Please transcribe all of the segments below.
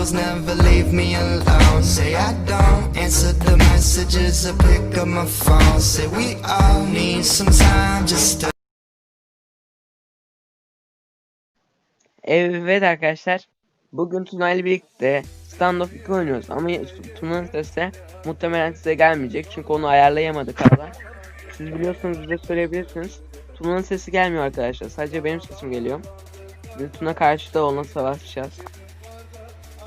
circles never leave me alone. Say I don't answer the messages or pick up my phone. Say we all need some time just to. Evet arkadaşlar. Bugün Tuna ile birlikte Standoff 2 oynuyoruz ama Tuna'nın sesi muhtemelen size gelmeyecek çünkü onu ayarlayamadık hala. Siz biliyorsanız bize söyleyebilirsiniz. Tuna'nın sesi gelmiyor arkadaşlar. Sadece benim sesim geliyor. Biz Tuna karşıda onunla savaşacağız.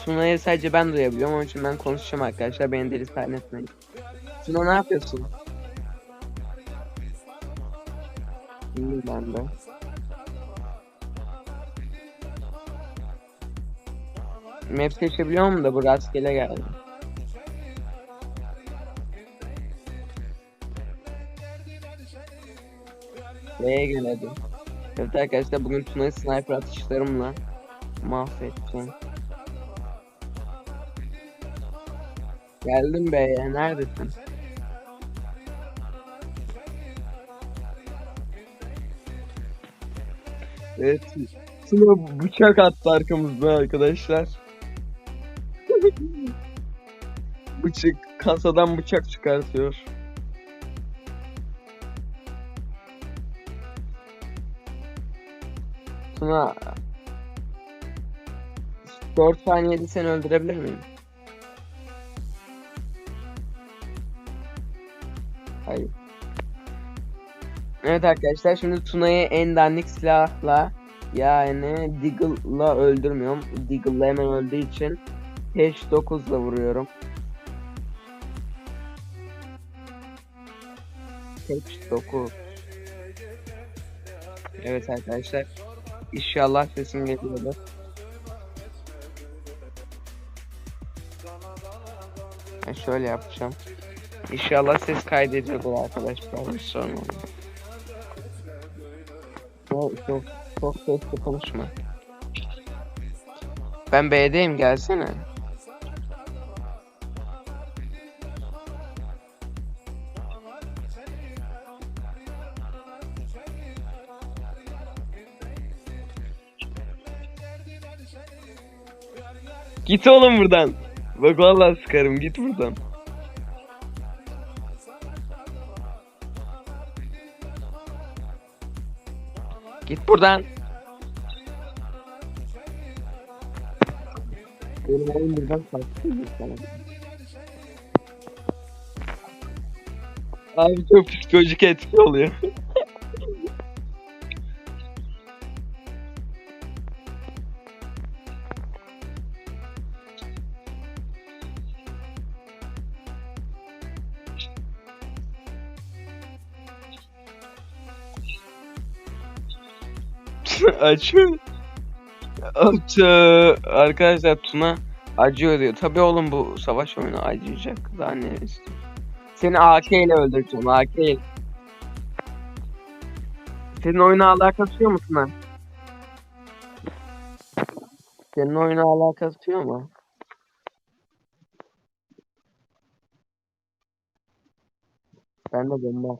Tuna'yı sadece ben duyabiliyorum. Onun için ben konuşacağım arkadaşlar. Beni deli etmeyin. Tuna ne yapıyorsun? İyiyim ben de. Map seçebiliyor mu da bu rastgele geldi. B'ye geledim. Evet arkadaşlar bugün Tuna'yı sniper atışlarımla mahvedeceğim. Geldim B'ye neredesin? Evet. Tuna bıçak attı arkamızda arkadaşlar. bıçak kasadan bıçak çıkartıyor. Tuna 4 saniyede seni öldürebilir miyim? Evet arkadaşlar şimdi Tuna'yı en dandik silahla yani Deagle'la öldürmüyorum. Deagle'la hemen öldüğü için Peş 9'la vuruyorum. Peş 9. Evet arkadaşlar. İnşallah sesim geliyordur. Ben şöyle yapacağım. İnşallah ses kaydediyordur arkadaşlar. Sorun olmaz. Çok çok çok sesli konuşma. Ben B'deyim gelsene. Git oğlum buradan. Bak vallahi sıkarım git buradan. Git buradan. Benim oyun buradan kalktı sana. Abi çok psikolojik etki oluyor. Açıyor. Açı. Arkadaşlar Tuna acıyor diyor. Tabii oğlum bu savaş oyunu acıyacak. Daha ne? Seni AK ile öldüreceğim. AK ile. Senin oyuna alakası yok mu Tuna? Senin oyuna alakası yok mu? Ben de bomba.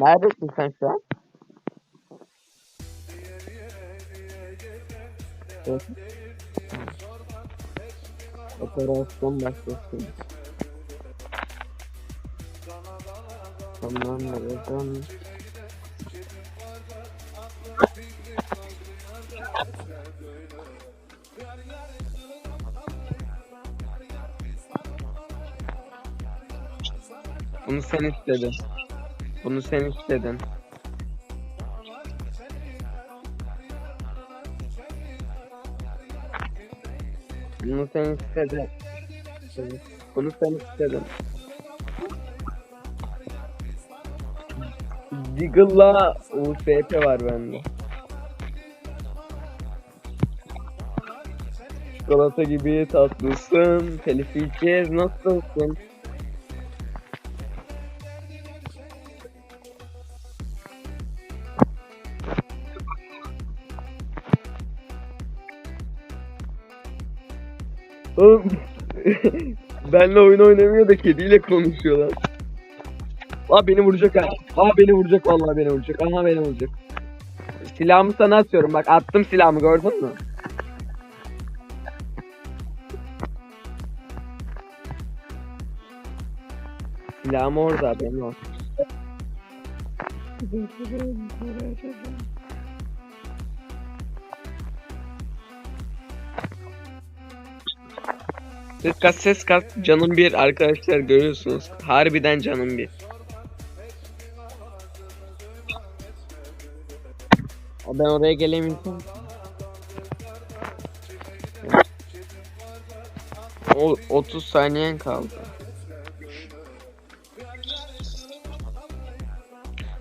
Neredesin sen şu an? Evet. Operasyon başlasın. Tamam nereden? Bunu sen istedin. Bunu sen istedin. Bunu sen istedin. Bunu sen istedin. Deagle'la USP var bende. Çikolata gibi tatlısın. Telif yiyeceğiz. Nasılsın? Oğlum benle oyun oynamıyor da kediyle konuşuyorlar. Aa beni vuracak ha. Aa beni vuracak vallahi beni vuracak. Aha beni vuracak. Silahımı sana atıyorum bak attım silahımı gördün mü? Silahım orada benim olsun. Ses kas ses kas canım bir arkadaşlar görüyorsunuz. Harbiden canım bir. Ben oraya gelemeyeceğim. O 30 saniyen kaldı.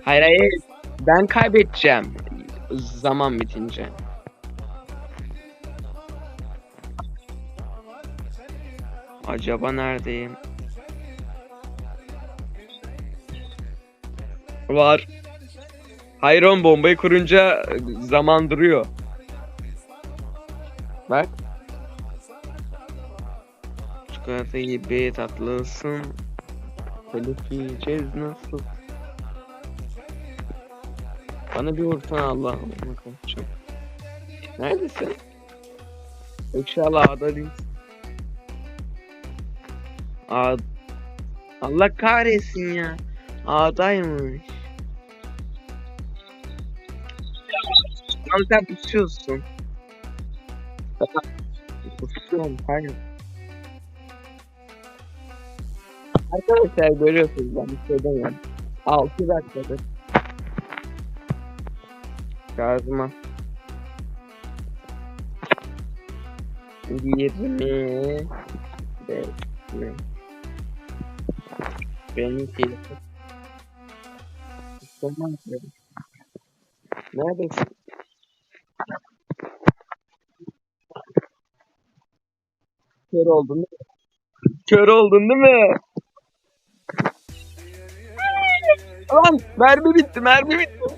Hayır hayır. Ben kaybedeceğim. Zaman bitince. Acaba neredeyim? Var. Hayır oğlum bombayı kurunca zaman duruyor. Bak. Çikolata gibi tatlısın. Telif yiyeceğiz nasıl? Bana bir vursana Allah'ım. Neredesin? İnşallah A'da değilsin. A Allah kahretsin ya. A'daymış. Lan sen pusuyorsun. Pusuyorum hayır. Arkadaşlar görüyorsunuz ben bir şey demiyorum. 6 dakikadır. Gazma. 20 5 Benim keyifim. Tamam. Neredesin? Kör oldun değil mi? Kör oldun değil mi? Lan mermi bitti mermi bitti.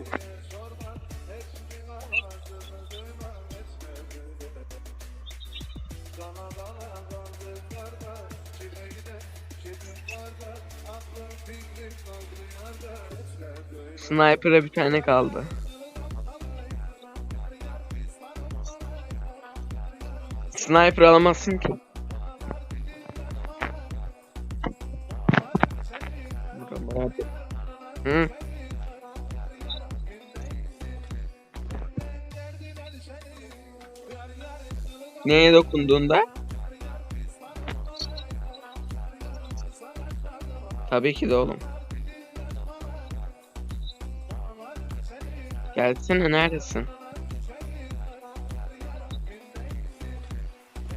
Sniper'a bir tane kaldı. Sniper alamazsın ki. Hı? Neye dokunduğunda? Tabii ki de oğlum. Gelsene neredesin?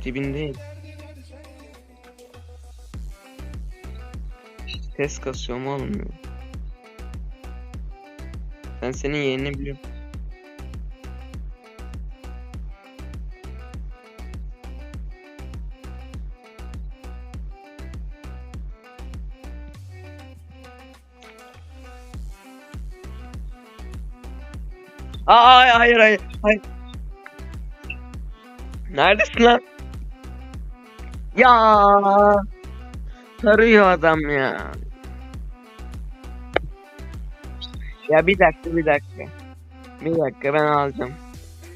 Dibindeyim. Ses kasıyorum oğlum ya. Ben senin yerini biliyorum. Aa, hayır hayır hayır. Neredesin lan? Ya sarıyor adam ya. Ya bir dakika bir dakika. Bir dakika ben alacağım.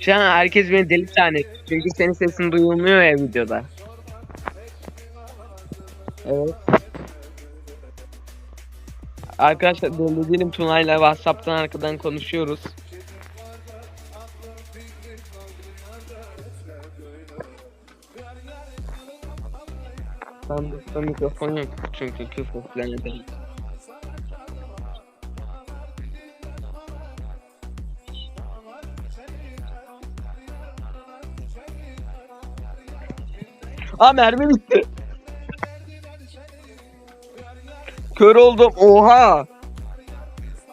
Şu an herkes beni deli zannetti. Çünkü senin sesin duyulmuyor ya videoda. Evet. Arkadaşlar deli değilim Tuna'yla Whatsapp'tan arkadan konuşuyoruz. Sandıkta mikrofon yok çünkü küfür falan ederim. Aa mermi bitti. Kör oldum. Oha.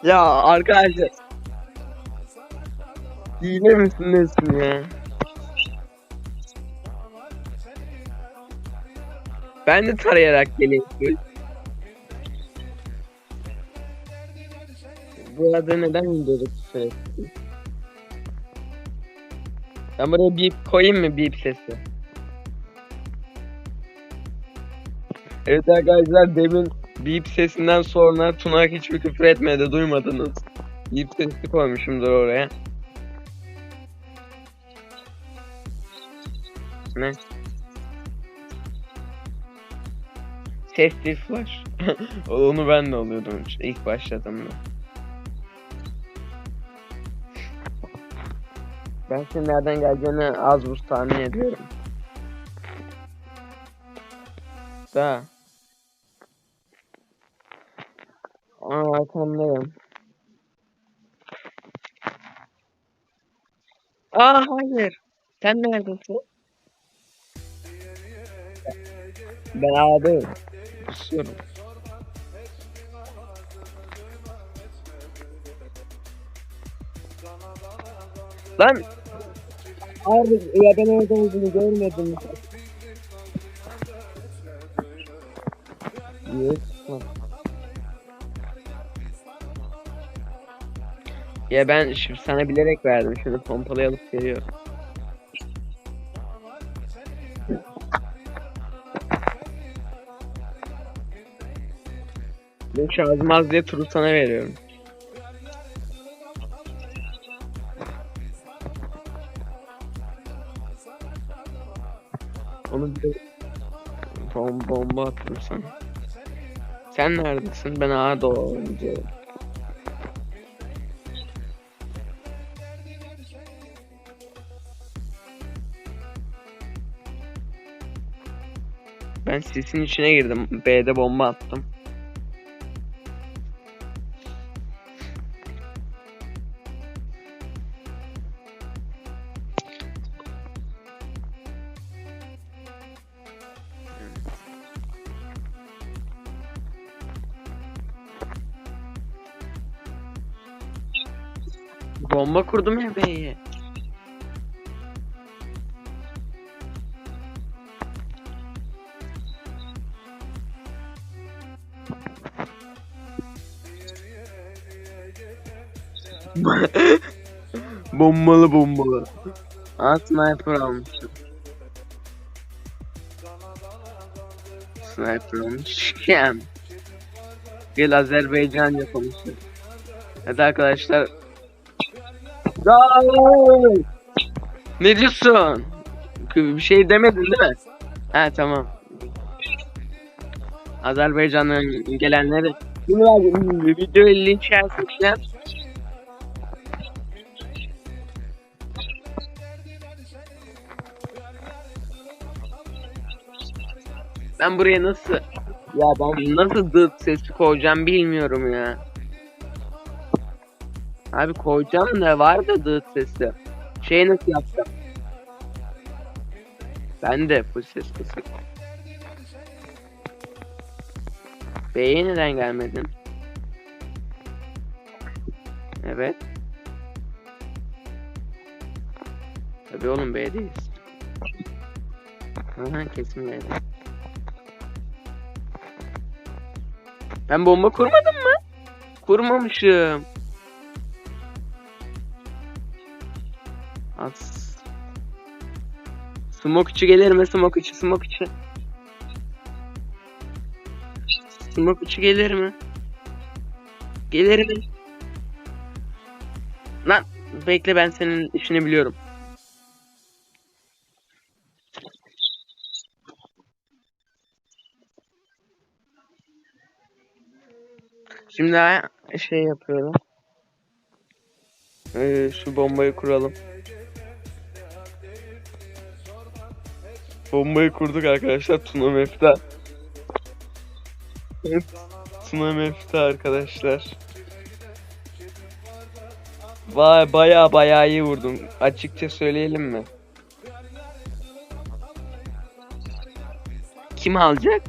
Ya arkadaşlar. Hile misin nesin ya? Ben de tarayarak geleyim. Bu arada neden küfür ettin? Ben buraya bip koyayım mı bip sesi? Evet arkadaşlar demin bip sesinden sonra Tuna hiçbir küfür etmedi duymadınız. Bip sesi koymuşumdur oraya. Ne? Sesli flash. Onu ben de oluyordum ilk başladığımda. Ben senin nereden geleceğini az buz tahmin ediyorum. Da. Aa arkamdayım. Aa hayır. Sen neredesin? Ben abi. Kusuyorum. Lan Abi ya ben orada olduğunu görmedim. Çıkmadı? Ya ben şimdi sana bilerek verdim. Şunu pompalayı alıp geliyorum. Ben şarjım az diye turu sana veriyorum. Onu bir bom bomba attım sana. Sen neredesin? Ben ağa doğru. Ben sisin içine girdim. B'de bomba attım. Bomba kurdum ya B'ye. bombalı bombalı. Aa sniper almışım. Sniper almışım. Gel Azerbaycan yapalım. Hadi arkadaşlar. Gol! Ne diyorsun? Bir şey demedin değil mi? Ha tamam. Azerbaycan'dan gelenleri video linç yazmışlar. Ben buraya nasıl ya ben nasıl dıt sesi koyacağım bilmiyorum ya. Abi koyacağım da var da dıt sesi. Şey nasıl yapacağım? Ben de full ses kısık. B'ye neden gelmedin? Evet. Tabii oğlum B'deyiz. Aha kesin B'de. Ben bomba kurmadım mı? Kurmamışım. Smoke içi gelir mi? Smoke içi, smoke içi. Smoke içi gelir mi? Gelir mi? Lan bekle ben senin işini biliyorum. Şimdi şey yapıyorum. Ee, şu bombayı kuralım. Bombayı kurduk arkadaşlar Tuna Mef'te. Evet. Tuna arkadaşlar. Vay baya baya iyi vurdum. Açıkça söyleyelim mi? Kim alacak?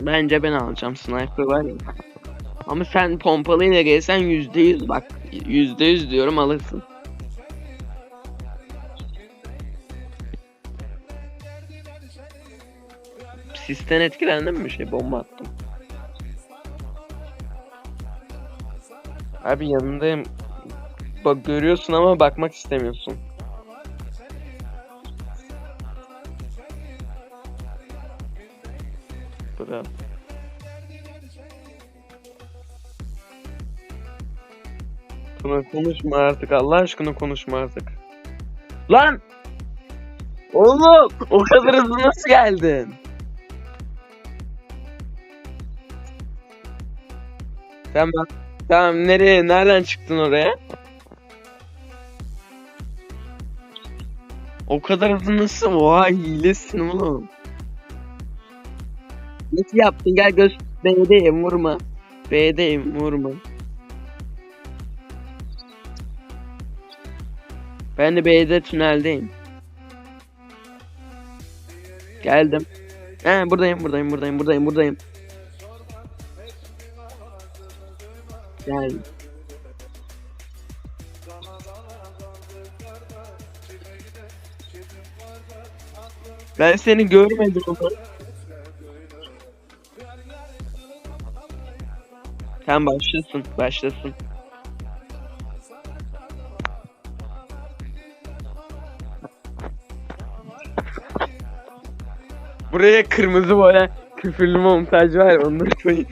Bence ben alacağım. Sniper var ya. Ama sen pompalıyla gelsen yüzde yüz bak. Yüzde yüz diyorum alırsın. Sisten etkilendin mi şey bomba attım. Abi yanındayım. Bak görüyorsun ama bakmak istemiyorsun. Bravo. Tuna konuşma artık Allah aşkına konuşma artık. Lan! Oğlum o kadar hızlı nasıl geldin? Tamam. Tamam nereye? Nereden çıktın oraya? O kadar hızlı nasıl? Vay hilesin oğlum. Nasıl yaptın? Gel göz B'deyim vurma. B'deyim vurma. Ben de B'de tüneldeyim. Geldim. He buradayım buradayım buradayım buradayım buradayım. Geldim. Ben seni görmedim ama. Tamam başlasın, başlasın. Buraya kırmızı boya küfürlü montaj var onları koyayım.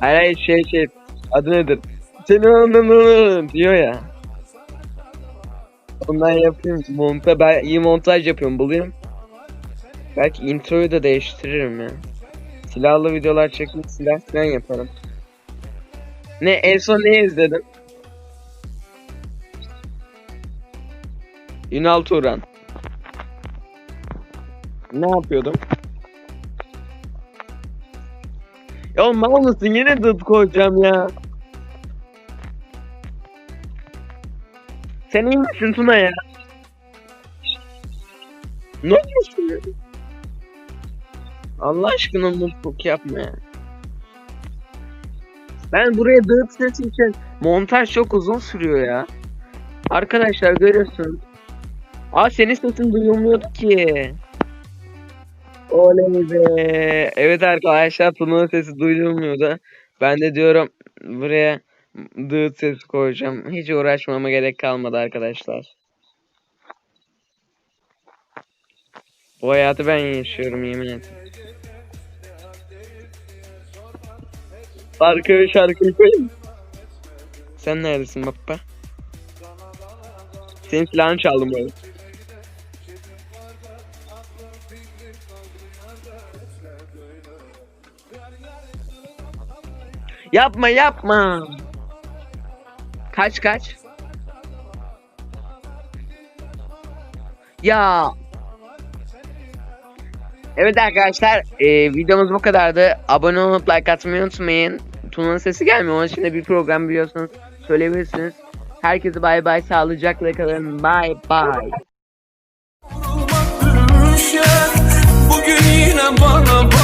Hayır hayır şey şey adı nedir? Seni onun diyor ya. Ondan yapayım monta ben iyi montaj yapıyorum bulayım. Belki introyu da değiştiririm ya. Silahlı videolar çekip silah falan yaparım. Ne en son ne izledin? Ünal Turan. Ne yapıyordum? Ya mal mısın? Yine dıt koyacağım ya. Sen iyi misin Tuna ya? Ne ya? Allah aşkına mutluluk yapma ya. Ben buraya dıt ses için montaj çok uzun sürüyor ya. Arkadaşlar görüyorsun. Aa senin sesin duyulmuyordu ki. Oley be. Evet arkadaşlar Tuna'nın sesi duyulmuyordu. Ben de diyorum buraya dıt sesi koyacağım. Hiç uğraşmama gerek kalmadı arkadaşlar. Bu hayatı ben yaşıyorum yemin et. Arkaya şarkıyı koyayım. Sen neredesin baba? Senin silahını çaldım böyle. Yapma yapma. Kaç kaç. Ya. Evet arkadaşlar e, videomuz bu kadardı. Abone olup like atmayı unutmayın. Tuna'nın sesi gelmiyor. Onun için de bir program biliyorsunuz. Söyleyebilirsiniz. Herkese bay bay. Sağlıcakla kalın. Bay bay. Bugün yine bana